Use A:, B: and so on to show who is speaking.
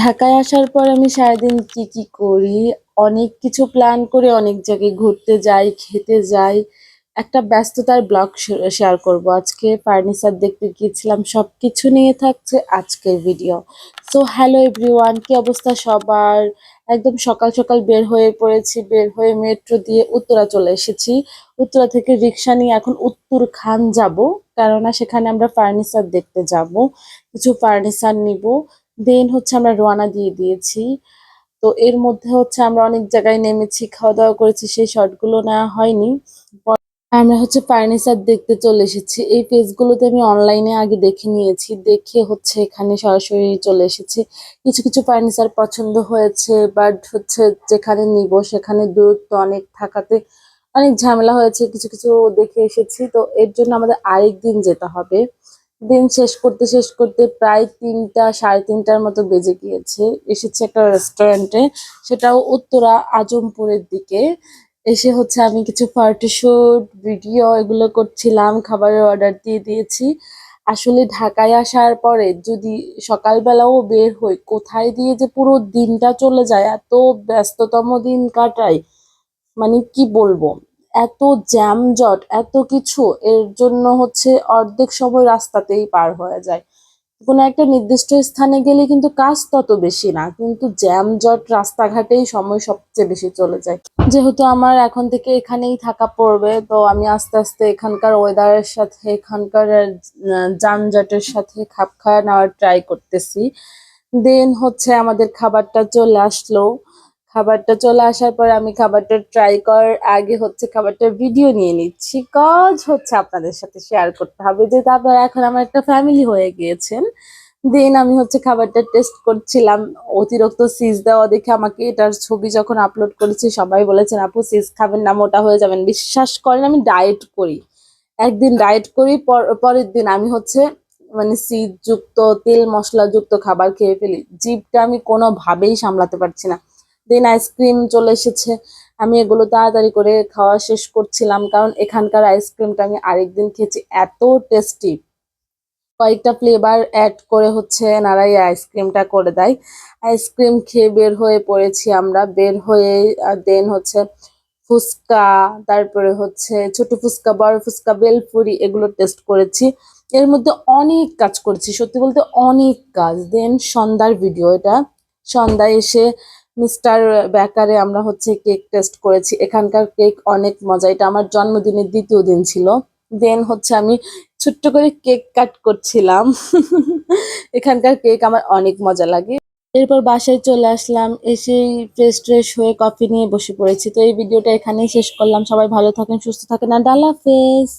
A: ঢাকায় আসার পর আমি সারাদিন কি কি করি, অনেক কিছু প্ল্যান করে অনেক জায়গায় ঘুরতে যাই, খেতে যাই। একটা ব্যস্ততার ব্লগ শেয়ার করব। আজকে ফার্নিচার দেখতে গিয়েছিলাম সব কিছু নিয়ে থাকছে আজকের ভিডিও সো হ্যালো এভরিওয়ান কি অবস্থা সবার? একদম সকাল সকাল বের হয়ে পড়েছি, বের হয়ে মেট্রো দিয়ে উত্তরা চলে এসেছি। উত্তরা থেকে রিক্সা নিয়ে এখন উত্তর খান যাব, কেননা সেখানে আমরা ফার্নিচার দেখতে যাব। কিছু ফার্নিচার নিব। দেন হচ্ছে আমরা রোয়ানা দিয়ে দিয়েছি। তো এর মধ্যে হচ্ছে আমরা অনেক জায়গায় নেমেছি খাওয়া দাওয়া করেছি, সেই শর্টগুলো নেওয়া হয়নি। আমরা হচ্ছে ফার্নিচার দেখতে চলে এসেছি। এই পেজগুলোতে আমি অনলাইনে আগে দেখে নিয়েছি, দেখে হচ্ছে এখানে সরাসরি চলে এসেছি। কিছু কিছু ফার্নিচার পছন্দ হয়েছে বাট হচ্ছে যেখানে নিব সেখানে দূরত্ব অনেক থাকাতে অনেক ঝামেলা হয়েছে, কিছু কিছু দেখে এসেছি। তো এর জন্য আমাদের আরেক দিন যেতে হবে। দিন শেষ করতে শেষ করতে প্রায় তিনটা, সাড়ে তিনটার মতো বেজে গিয়েছে। এসেছে একটা রেস্টুরেন্টে সেটাও উত্তরা আজমপুরের দিকে। এসে হচ্ছে আমি কিছু শুট ভিডিও এগুলো করছিলাম, খাবারের অর্ডার দিয়ে দিয়েছি। আসলে ঢাকায় আসার পরে যদি সকালবেলাও বের হই, কোথায় দিয়ে যে পুরো দিনটা চলে যায়, এত ব্যস্ততম দিন কাটাই মানে কি বলব? এত জ্যামজট, এত কিছু, এর জন্য হচ্ছে অর্ধেক সময় রাস্তাতেই পার হয়ে যায়। কোনো একটা নির্দিষ্ট স্থানে গেলে কিন্তু কাজ তত বেশি না, কিন্তু জ্যামজট রাস্তাঘাটেই সময় সবচেয়ে বেশি চলে যায়। যেহেতু আমার এখন থেকে এখানেই থাকা পড়বে, তো আমি আস্তে আস্তে এখানকার ওয়েদারের সাথে, এখানকার যানজটের সাথে খাপ খাওয়া নেওয়ার ট্রাই করতেছি। দেন হচ্ছে আমাদের খাবারটা চলে আসলো। খাবারটা চলে আসার পর আমি খাবারটা ট্রাই করার আগে হচ্ছে খাবারটার ভিডিও নিয়ে নিচ্ছি। কজ হচ্ছে আপনাদের সাথে শেয়ার করতে হবে যে তারপর এখন আমার একটা ফ্যামিলি হয়ে গিয়েছেন। দেন আমি হচ্ছে খাবারটা টেস্ট করছিলাম। অতিরিক্ত সিজ দেওয়া দেখে আমাকে এটার ছবি যখন আপলোড করেছি, সবাই বলেছেন, আপু সিজ খাবেন না, মোটা হয়ে যাবেন। বিশ্বাস করেন, আমি ডায়েট করি। একদিন ডায়েট করি, পর- পরের দিন আমি হচ্ছে মানে সিড যুক্ত, তেল মশলা যুক্ত খাবার খেয়ে ফেলি। জিভটা আমি কোনোভাবেই সামলাতে পারছি না। দেন আইসক্রিম চলে এসেছে। আমি এগুলো তাড়াতাড়ি করে খাওয়া শেষ করছিলাম কারণ এখানকার আইসক্রিমটা আমি আরেকদিন খেয়েছি, এত টেস্টি কয়েকটা ফ্লেভার অ্যাড করে হচ্ছে এনারা এই আইসক্রিমটা করে দেয়। আইসক্রিম খেয়ে বের হয়ে পড়েছি আমরা, বের হয়ে দেন হচ্ছে ফুচকা, তারপরে হচ্ছে ছোট ফুচকা, বড় ফুচকা, বেলপুরি এগুলো টেস্ট করেছি। এর মধ্যে অনেক কাজ করেছি, সত্যি বলতে অনেক কাজ। দেন সন্ধ্যার ভিডিও এটা। সন্ধ্যায় এসে মিস্টার বেকারে আমরা হচ্ছে কেক টেস্ট করেছি। এখানকার কেক অনেক মজা। এটা আমার জন্মদিনের দ্বিতীয় দিন ছিল। দেন হচ্ছে আমি ছোট্ট করে কেক কাট করছিলাম। এখানকার কেক আমার অনেক মজা লাগে। এরপর বাসায় চলে আসলাম। এসেই ফ্রেশ ট্রেশ হয়ে কফি নিয়ে বসে পড়েছি। তো এই ভিডিওটা এখানেই শেষ করলাম। সবাই ভালো থাকেন, সুস্থ থাকেন আর ডালা হাফেজ।